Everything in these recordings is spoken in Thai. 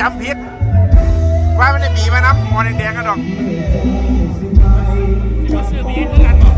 จำผิด ว่ามันได้บีมาน้ำมอแดงๆกันดอก ก็ซื้อบีคือกัน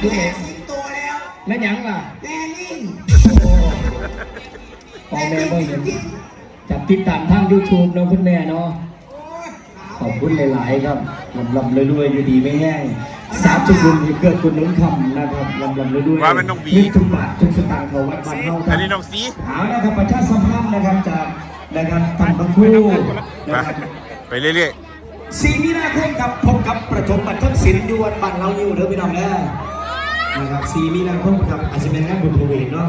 แม่สิงโตแล้วแม่นยังล่ะแม่ลิงพ่อแม่เบิ่งเห็นจับติดตามทาง YouTube เนาะคุณแม่เนาะขอบคุณหลายๆครับลำลำรวยๆอยู่ดีไม่แห้งสาธุบุญที่เกิดคุณน้องคำนะครับลำลำรวยๆว่ามันต้องบีนึกทุกบาททุกสตางค์เขาวัดบ้านเฮาคอัรันบนี้น้องสีเอาละครับประชาสัมพันธ์นะครับจากนะครับทางบางคู่นะครับไปเรื่อยสีมีนาคมครับพบกับประถมบัตรทักษิณดวนบ้านเราอยู่เด้อพี่น้องเด้อ นะครับสีมีนาคมครับอาจจะเป็นงานบุญพเวทเนาะ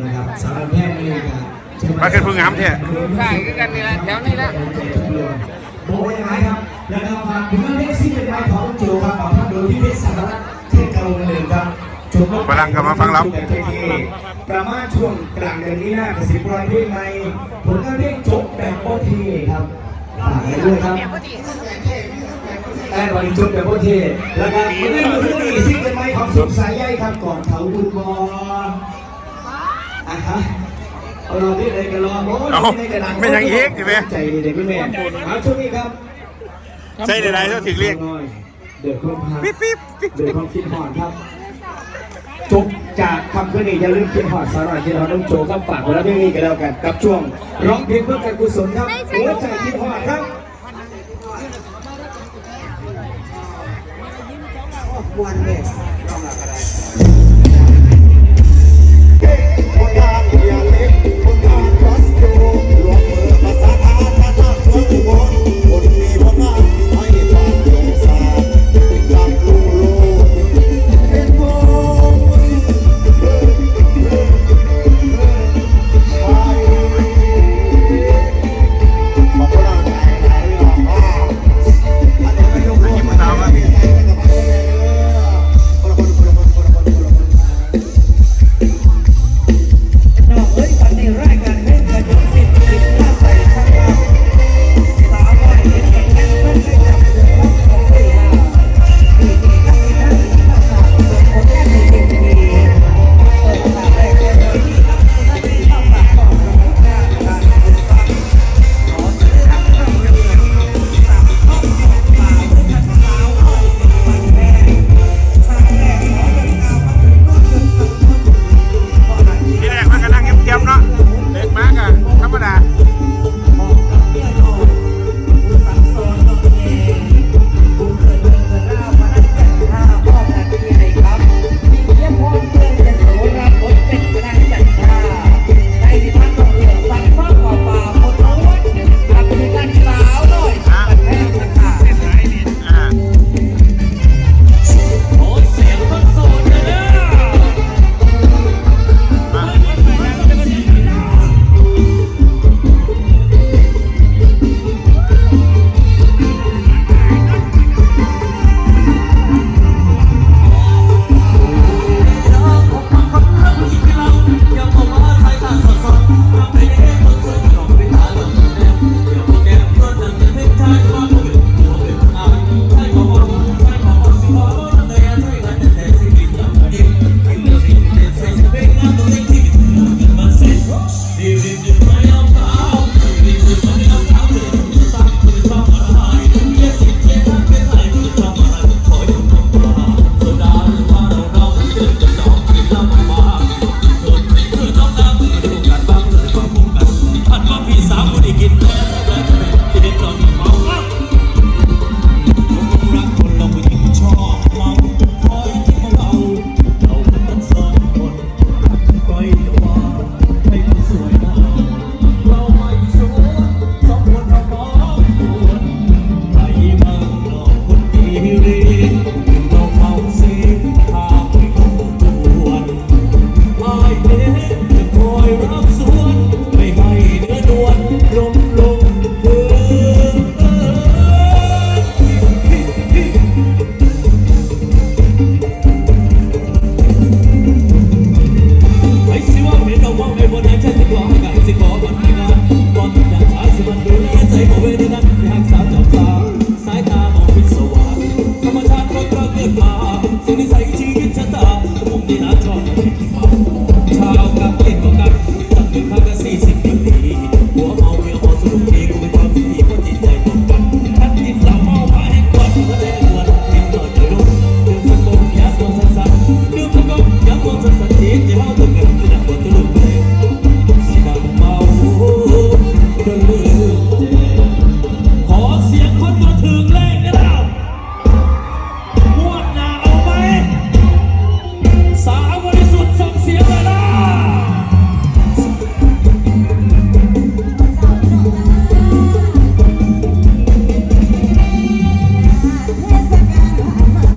นะครับสารแพทย์นี่ครับๆมาขึ้นพึ่งงามเถอะใช่คือกันนี่แหละแถวนี้แหละบอกว่าอย่างไรครับนะครับฝากถึงเรื่องที่เป็นไม้ของโจครับของท่านโดยที่เพชรสารวัตรเทศเก่าเลยครับจบฝรั่งก็มาฟังเราประมาณช่วงกลางเดือนนี้น่ากสิบร้อยเพลงใหม่ผลงานเพลงจบแบบโอทีครับฝากไว้ด้วยครับ แอนบอลจบแบบโอทีแล้วก็เมื่อนี้เมื่อนี้ซิงเกิลใหม่ของสุดสายใยครับก่อนเขาบุญบออะฮะเอารอที่ไหนกันรอโอ้ยเอ้าที่หนกันนะไม่ยังอีกใช่ไหมใจดีเด็กพี่แม่เอาช่วงนี้ครับใช่ใดๆต้องถึงเรียกเดือดความพักปิ๊บปิ๊บปิ๊บเดือดความคิดหอดครับจบจากคำคืนนี้อย่าลืมคิดหอดสาระคิดหอดน้องโจครับฝากไว้แล้วเพลงนี้กันแล้วกัน กับช่วงร้องเพลงเพื่อการกุศลครับหัวใจคิดหอดครับ วันเลย